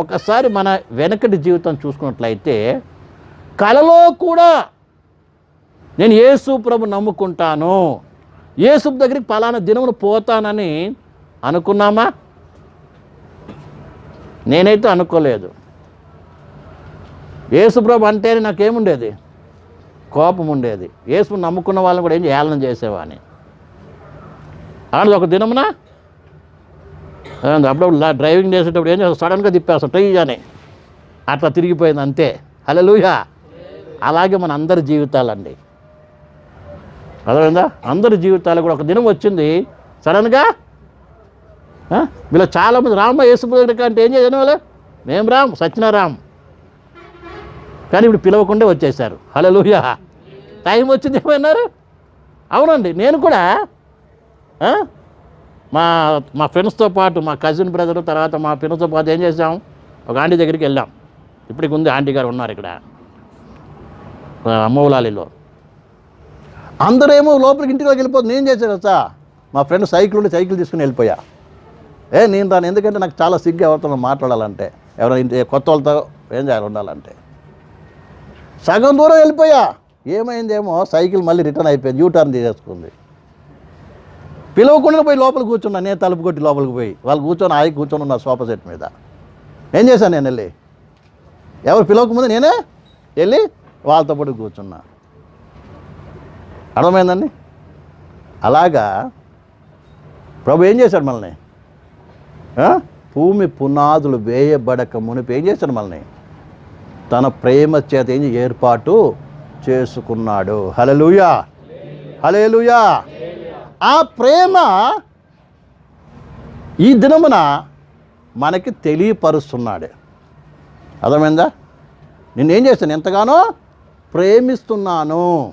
ఒకసారి మన వెనకటి జీవితం చూసుకున్నట్లయితే కలలో కూడా నేను యేసు ప్రభు నమ్ముకుంటాను. యేసు దగ్గరికి పలానా దినమును పోతానని అనుకున్నామా? నేనైతే అనుకోలేదు. యేసుప్రభు అంటేనే నాకేముండేది? కోపం ఉండేది యేసు నమ్ముకున్న వాళ్ళని కూడా ఏం చేయాలని చేసేవాని అలాంటి ఒక దినమున అప్పుడప్పుడు లా- డ్రైవింగ్ చేసేటప్పుడు ఏం చేస్తాం? సడన్గా తిప్పేస్తాం ట్రై అని అట్లా తిరిగిపోయింది అంతే. హలోయా అలాగే మన అందరి జీవితాలండి. అర్థమైందా? అందరి జీవితాలు కూడా ఒక దినం వచ్చింది సడన్గా. వీళ్ళు చాలామంది రామ యేసుప్రభు అంటే ఏం చేయను వాళ్ళు మేము రామ్ సత్యనారామ్ కానీ ఇప్పుడు పిలవకుండా వచ్చేసారు హలోయా టైం వచ్చింది ఏమన్నారు అవునండి నేను కూడా. మా మా ఫ్రెండ్స్తో పాటు మా కజిన్ బ్రదర్ తర్వాత మా ఫ్రెండ్స్తో పాటు ఏం చేసాం ఒక ఆంటీ దగ్గరికి వెళ్ళాం. ఇప్పటికి ఉంది ఆంటీ గారు ఉన్నారు ఇక్కడ. అమ్మవులాలిలో. అందరేమో లోపలికి ఇంటిలోకి వెళ్ళిపోతుంది నేను చేశాను సార్ మా ఫ్రెండ్ సైకిల్ ఉండి సైకిల్ తీసుకుని వెళ్ళిపోయా. ఏ నేను రాను. ఎందుకంటే నాకు చాలా సిగ్గు ఎవరితో మాట్లాడాలంటే. ఎవరైనా కొత్త వాళ్ళతో ఏం చేయాలి ఉండాలంటే. సగం దూరం వెళ్ళిపోయా. ఏమైందేమో? సైకిల్ మళ్ళీ రిటర్న్ అయిపోయింది. యూటర్న్ తీసేసుకుంది. పిలవకుండా పోయి లోపల కూర్చున్నా నేను తలుపు కొట్టి లోపలికి పోయి. వాళ్ళు కూర్చొని ఆగి కూర్చొని ఉన్న సోఫా సెట్ మీద. ఏం చేశాను నేను వెళ్ళి? ఎవరు పిలవకముందు నేనే వెళ్ళి వాళ్ళతో పాటు కూర్చున్నా. అర్థమైందండి? అలాగా ప్రభు ఏం చేశాడు మనల్ని? భూమి పునాదులు వేయబడక మునిపి ఏం చేశాడు మనల్ని? తన ప్రేమ చేత ఏం ఏర్పాటు చేసుకున్నాడు. హలలుయా హలేలుయా ఆ ప్రేమ ఈ దినమున మనకి తెలియపరుస్తున్నాడు. అర్థమైందా? నిన్నేం చేస్తాను ఎంతగానో ప్రేమిస్తున్నాను.